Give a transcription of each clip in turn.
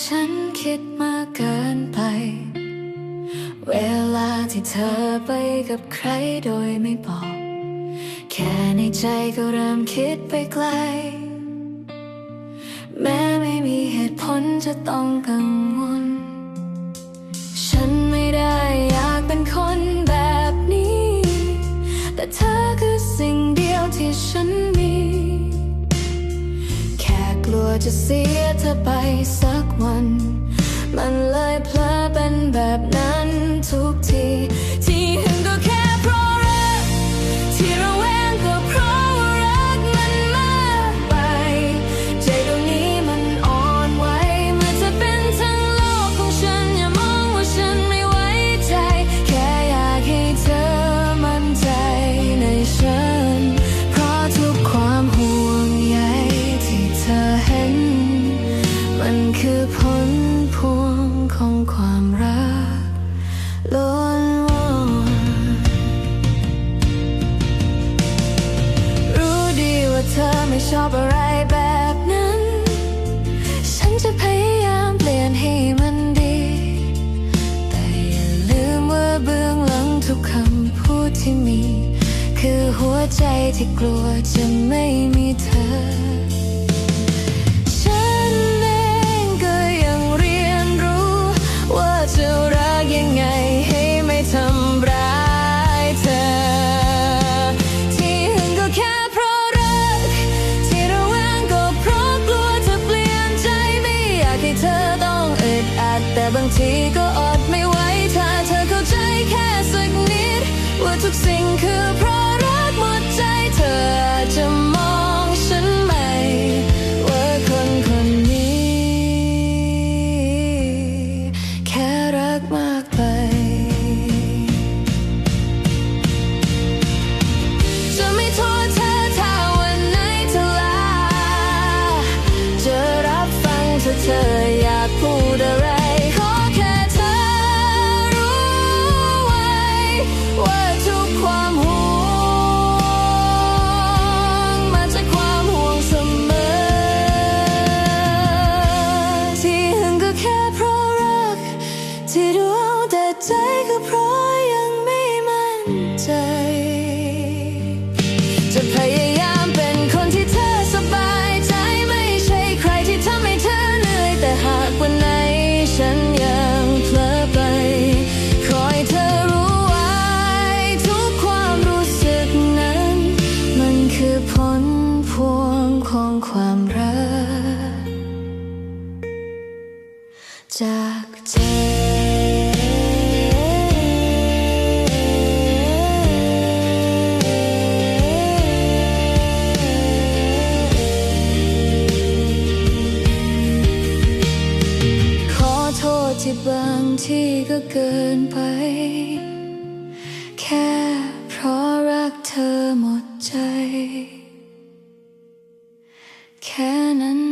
ฉันคิดมากเกินไป เวลาที่เธอไปกับใครโดยไม่บอก แค่ในใจก็เริ่มคิดไปไกล แม้ไม่มีเหตุผลจะต้องกังวล ฉันไม่ได้อยากเป็นคนแบบนี้ แต่เธอคือสิ่งเดียวที่ฉันมี แค่กลัวจะเสียเธอไปซะ วัน มันเลย sink care pro rock to do all that take a pro ที่ก็เกินไป แค่เพราะรักเธอหมดใจ แค่นั้น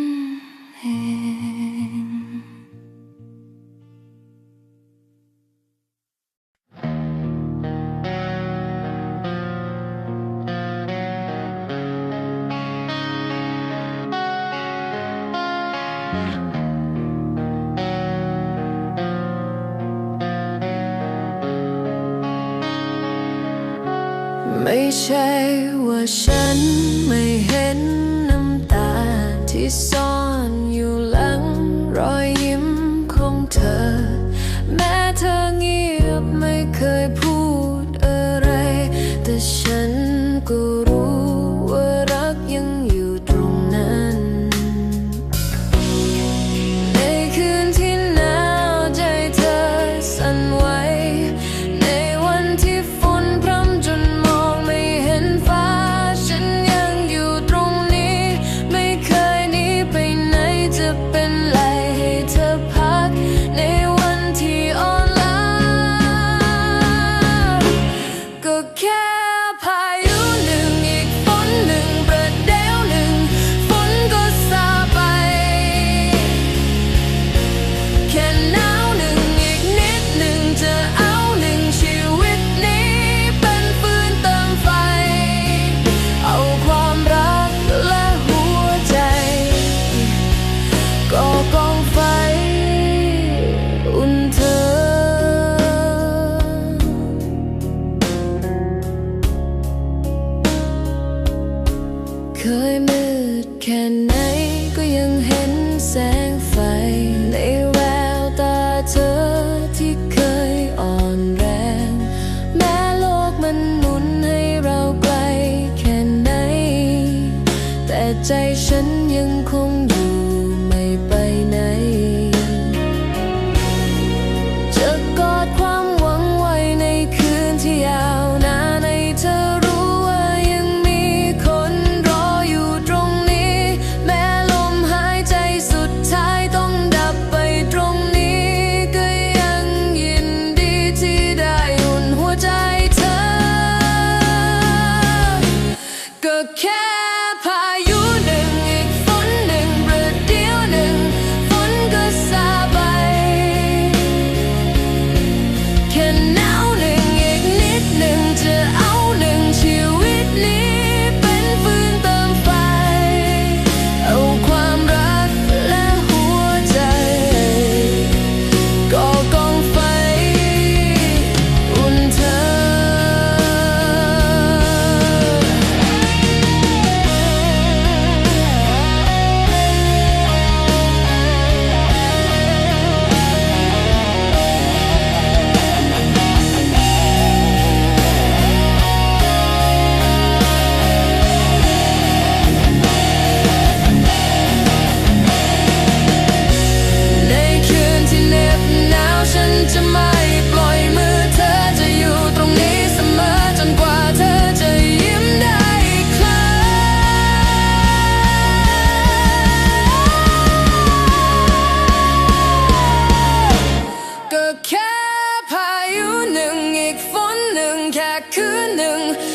생각 그는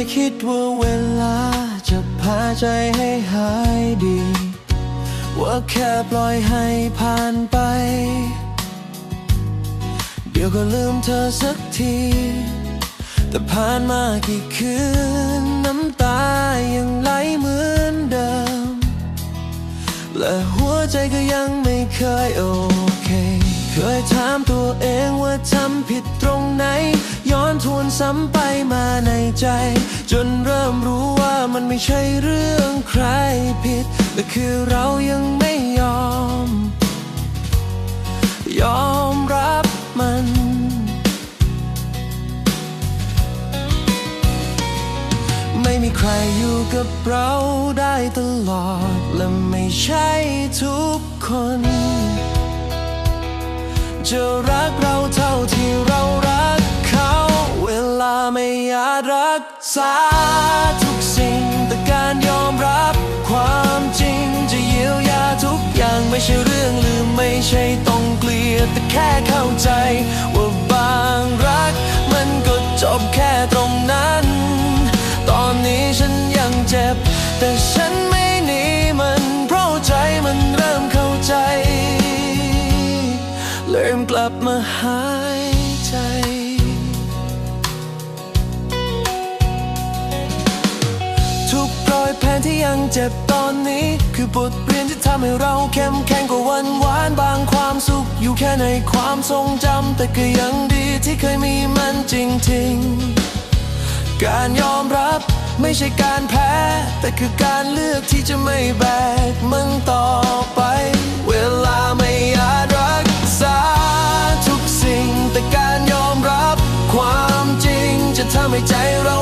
ยคิดว่าเวลาจะพาใจให้หายดี ว่าแค่ปล่อยให้ผ่านไป เดี๋ยวก็ลืมเธอสักที แต่ผ่านมากี่คืน น้ำตายังไหลเหมือนเดิม และหัวใจก็ยังไม่เคยโอเค เคยถามตัวเองว่าทำผิดตรงไหน ย้อนทวนซ้ำไปมาในใจ จนเริ่มรู้ว่ามันไม่ใช่เรื่องใครผิด แต่คือเรายังไม่ยอม ยอมรับมันไม่มีใครอยู่กับเราได้ตลอด และไม่ใช่ทุกคน จะรักเราเท่าที่ ษาทุกสิ่งแต่การยอมรับความจริงจะเยียวยาทุกอย่างไม่ใช่เรื่องลืมไม่ใช่ต้องเกลียดแต่แค่เข้าใจว่าบางรัก มันก็จบแค่ตรงนั้น ตอนนี้ฉันยังเจ็บ แต่ฉันไม่หนีมันเพราะใจมันเริ่มเข้าใจ เริ่มกลับมาหา เจ็บตอนนี้ คือบทเรียนที่ทำให้เราเข้มแข็งกว่าวันหวานบางความสุข อยู่แค่ในความทรงจำแต่ก็ยังดีที่เคยมีมันจริงๆ การยอมรับไม่ใช่การแพ้ แต่คือการเลือกที่จะไม่แบกมันต่อไป เวลาไม่อาจรักษาทุกสิ่ง แต่การยอมรับความจริงจะทำให้ใจเรา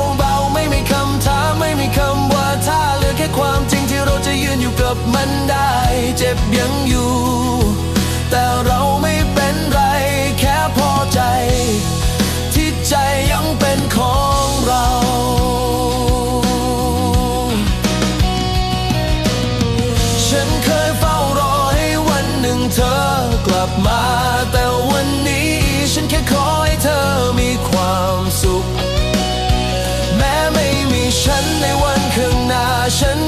ความจริงที่เราจะยืนอยู่กับมันได้ เจ็บยังอยู่ แต่เราไม่เป็นไรแค่พอใจ ที่ใจยังเป็นของเราฉันเคยเฝ้ารอให้วันหนึ่งเธอกลับมา แต่วันนี้ฉันแค่ขอให้เธอมีความสุข แม้ไม่มีฉันในวันข้างหน้าฉัน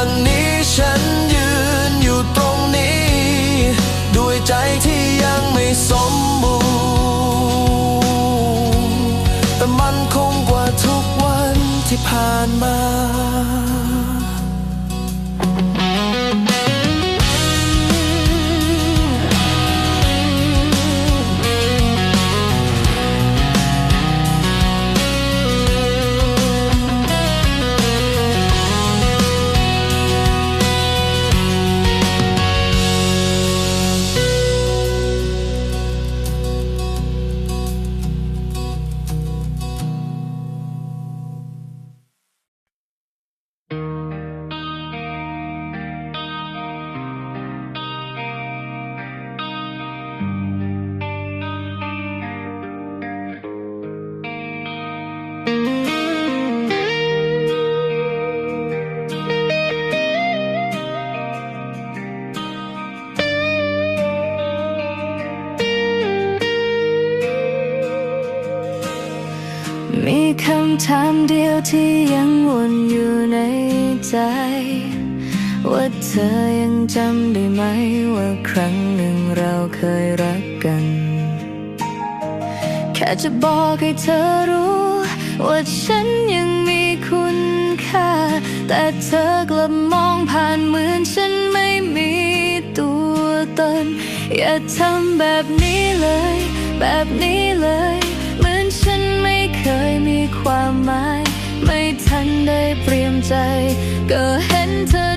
วันนี้ฉันยืนอยู่ตรงนี้ ด้วยใจที่ยังไม่สมบูรณ์ แต่มันคงกว่าทุกวันที่ผ่านมา ถามเดียวที่ยังวนอยู่ในใจ ว่าเธอยังจำได้ไหมว่าครั้งหนึ่งเราเคยรักกัน แค่จะบอกให้เธอรู้ ว่าฉันยังมีคุณค่า แต่เธอกลับมองผ่านเหมือนฉันไม่มีตัวตน อย่าทำแบบนี้เลย ใจ ก็เห็นเธอ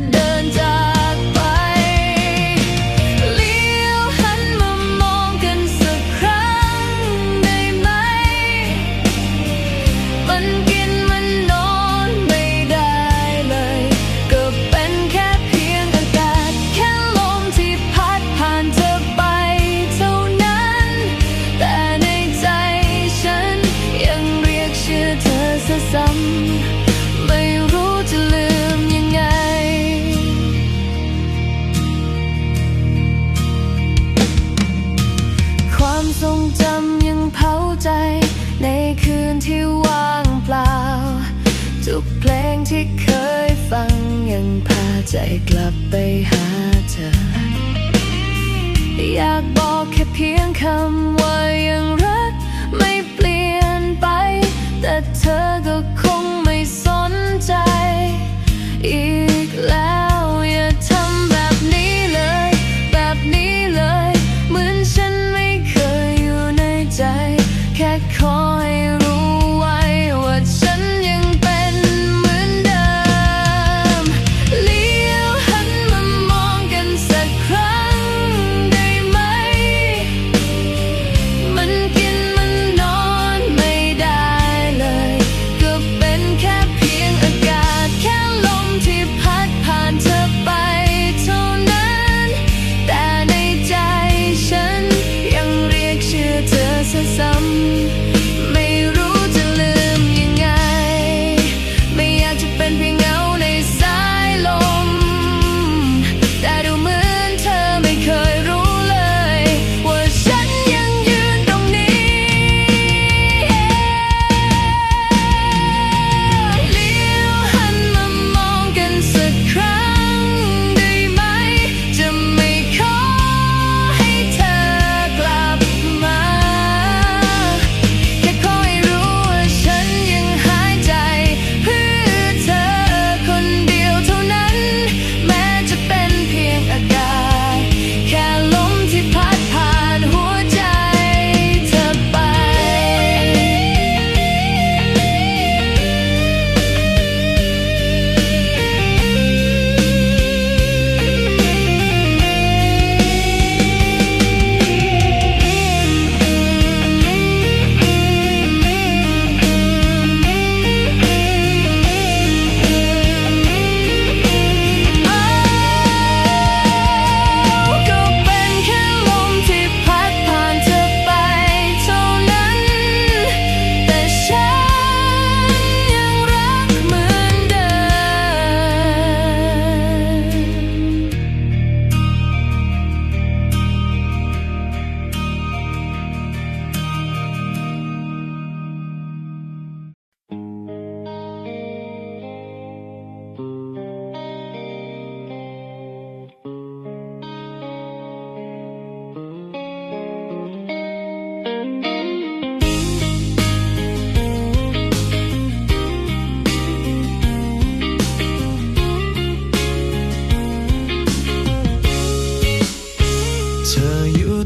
ใจกลับไปหาเธอ อยากบอกแค่เพียงคำ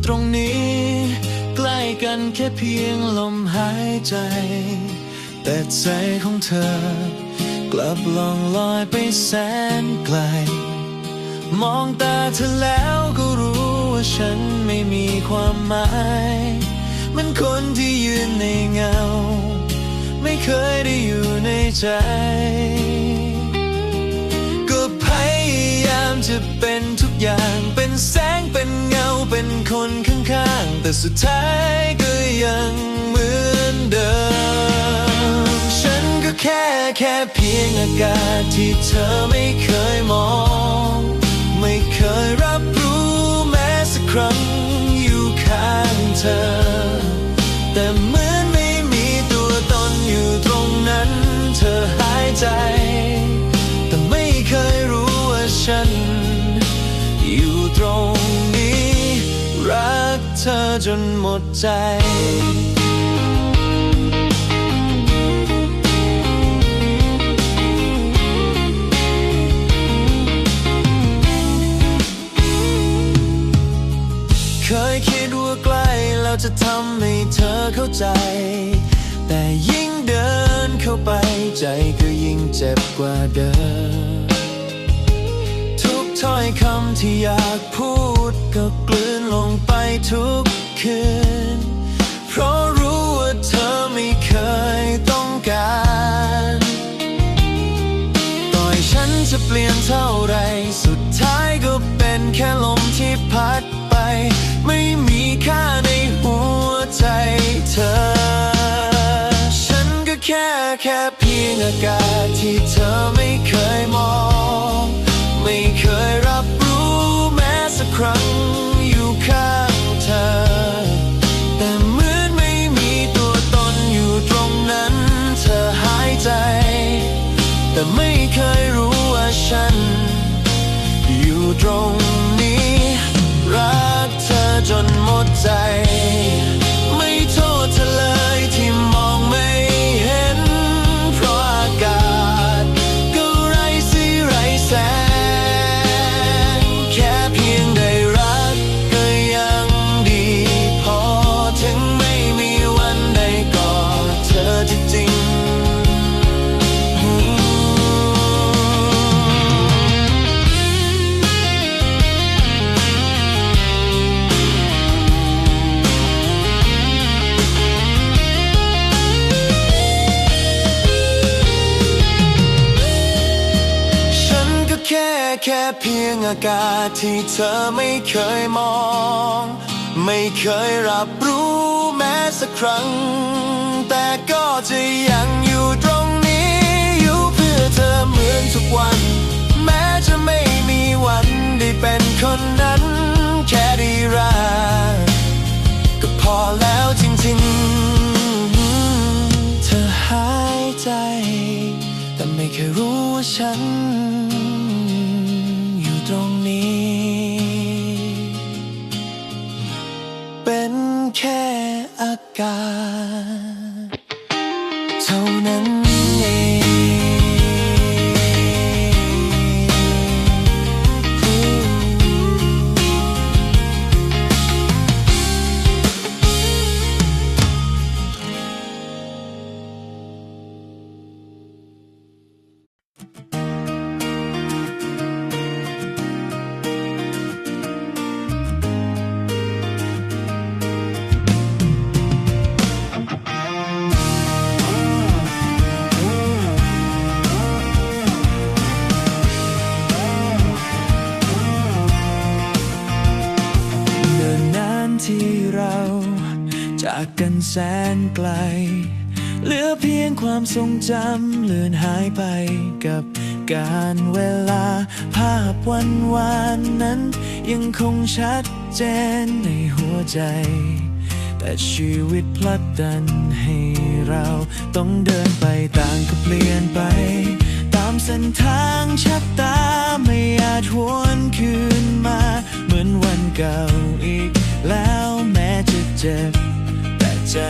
ตรงนี้ ใกล้กันแค่เพียงลมหายใจ แต่ใจของเธอ กลับล่องลอยไปแสนไกล มองตาเธอแล้วก็รู้ว่าฉันไม่มีความหมายเหมันคนที่ยืนในเงา ไม่เคยได้อยู่ในใจก็พยายามจะเป็นทุกอย่างเป็น แสงเป็นเงาเป็นคนข้างๆ แต่สุดท้ายก็ยังเหมือนเดิม ฉันก็แค่แค่เพียงอากาศที่เธอไม่เคยมอง ไม่เคยรับรู้แม้สักครั้งอยู่ข้างเธอ แต่เหมือนไม่มีตัวตนอยู่ตรงนั้นเธอ จนหมดใจเคยคิดว่าใกล้แล้วจะทำให้เธอเข้าใจ แต่ยิ่งเดินเข้าไปใจก็ยิ่งเจ็บกว่าเดิม ทุกถ้อยคำที่อยากพูดก็กลืนลงไปทุก คืน เพราะรู้ว่าเธอไม่เคยต้องการ ต่อยฉันจะเปลี่ยนเท่าไร สุดท้ายก็เป็นแค่ลมที่พัดไป ไม่มีค่าในหัวใจเธอ ฉันก็แค่แค่เพียงอากาศที่เธอไม่เคย ตรงนี้ รักเธอจนหมดใจ เพียงอากาศที่เธอไม่เคยมอง ไม่เคยรับรู้แม้สักครั้ง แต่ก็จะยังอยู่ตรงนี้ อยู่เพื่อเธอเหมือนทุกวัน แม้จะไม่มีวันได้เป็นคนนั้น แค่ได้รักก็พอแล้วจริงๆ เธอหายใจ แต่ไม่เคยรู้ว่าฉัน ตรงนี้ เป็นแค่อากาศ สนไกล เหลือเพียงความทรงจำเลือนหายไปกับการเวลา ภาพวันวานนั้น ยังคงชัดเจนในหัวใจ แต่ชีวิตพลัดดันให้เราต้องเดินไปต่างก็เปลี่ยนไป ตามเส้นทางชัดตาไม่อาจหวนคืนมา เหมือนวันเก่าอีกแล้วแม้จะเจ็บ ใจ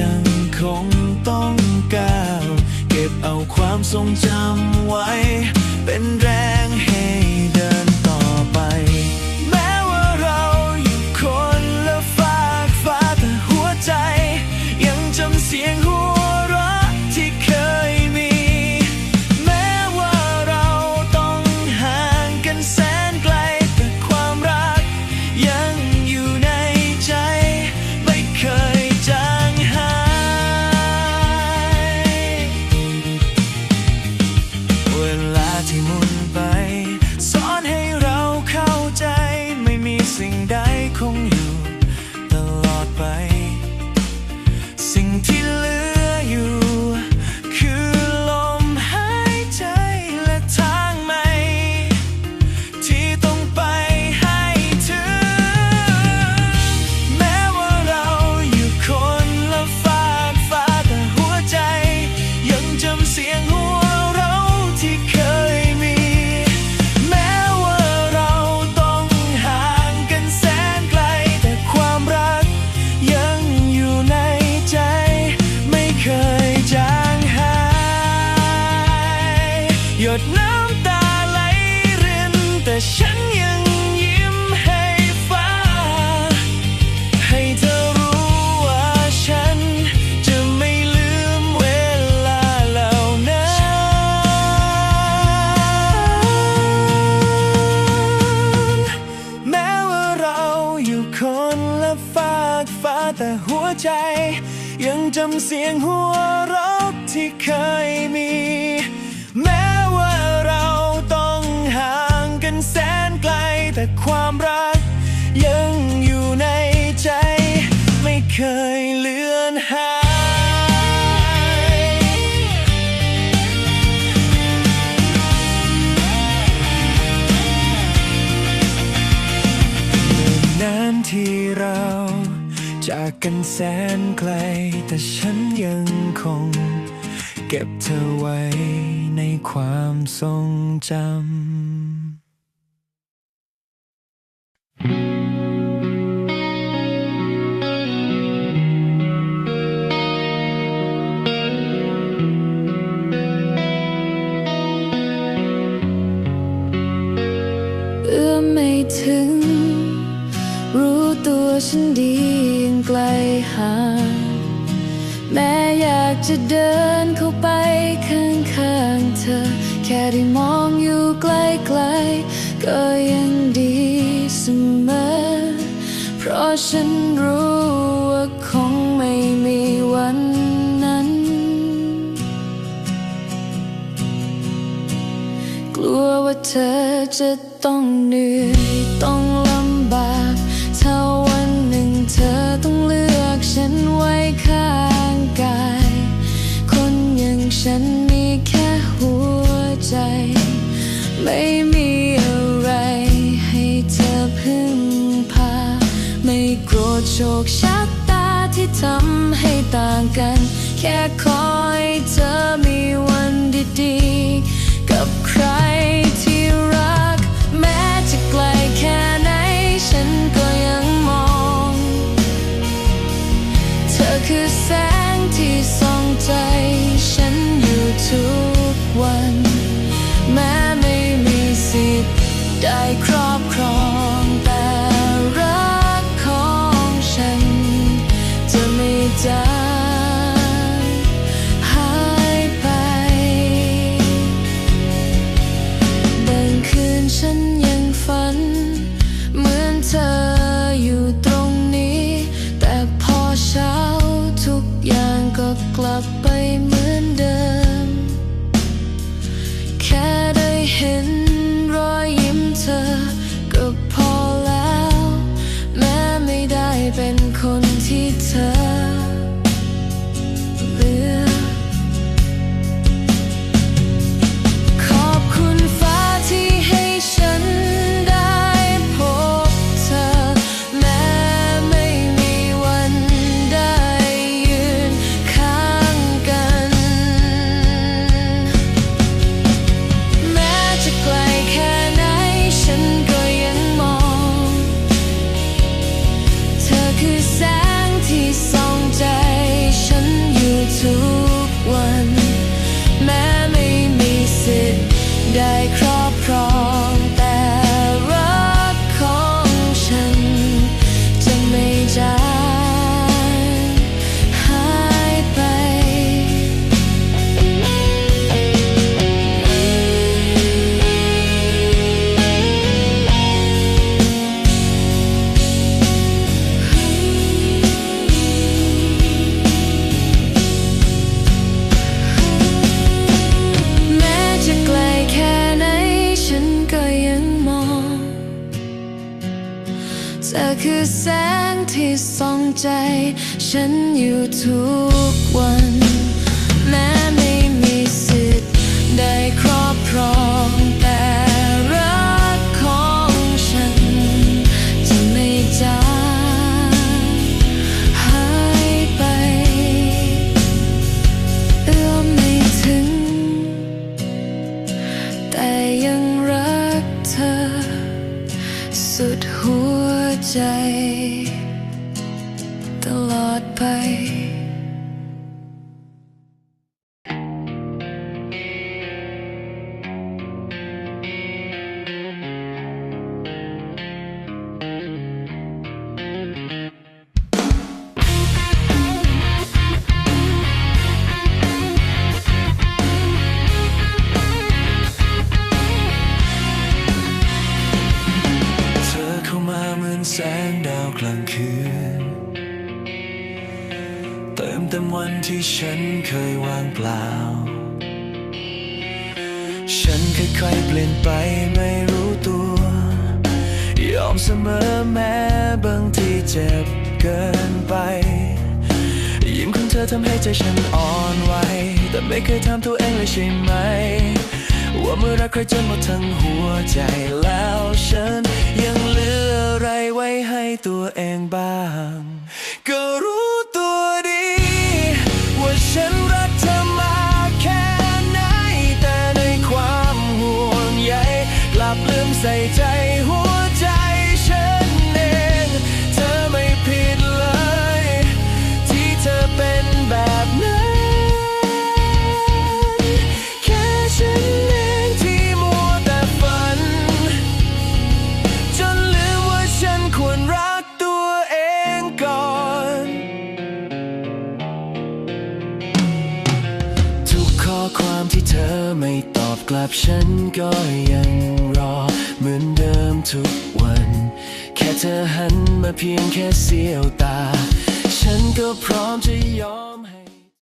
ยังคงต้องก้าว เก็บเอาความทรงจำไว้ เป็นแรงให้ จำเสียงหัวเราะที่เคยมี แม้ว่าเราต้องห่างกันแสนไกลแต่ความรัก ยังอยู่ในใจไม่เคย กันแสนไกล แต่ฉันยังคง เก็บเธอไว้ในความทรงจำ จะเดินเข้าไปข้างๆเธอ แค่ได้มองอยู่ใกล้ๆก็ยังดีเสมอ เพราะฉันรู้ว่าคงไม่มีวันนั้น กลัวว่าเธอจะ โกรธโชคชะตาที่ทำให้ต่างกัน แค่ขอให้เธอมีวันดีๆ กับใครที่รัก แม้จะไกลแค่ไหน ฉันก็ยังมอง เธอคือแสงที่ส่องใจ ฉันอยู่ทุกวัน hidden ตลอดไป หมดทั้งหัวใจแล้วฉันยังเหลืออะไรไว้ให้ตัวเองบ้าง ก็รู้ เธอหันมาเพียงแค่เสี้ยวตา ฉันก็พร้อมจะยอม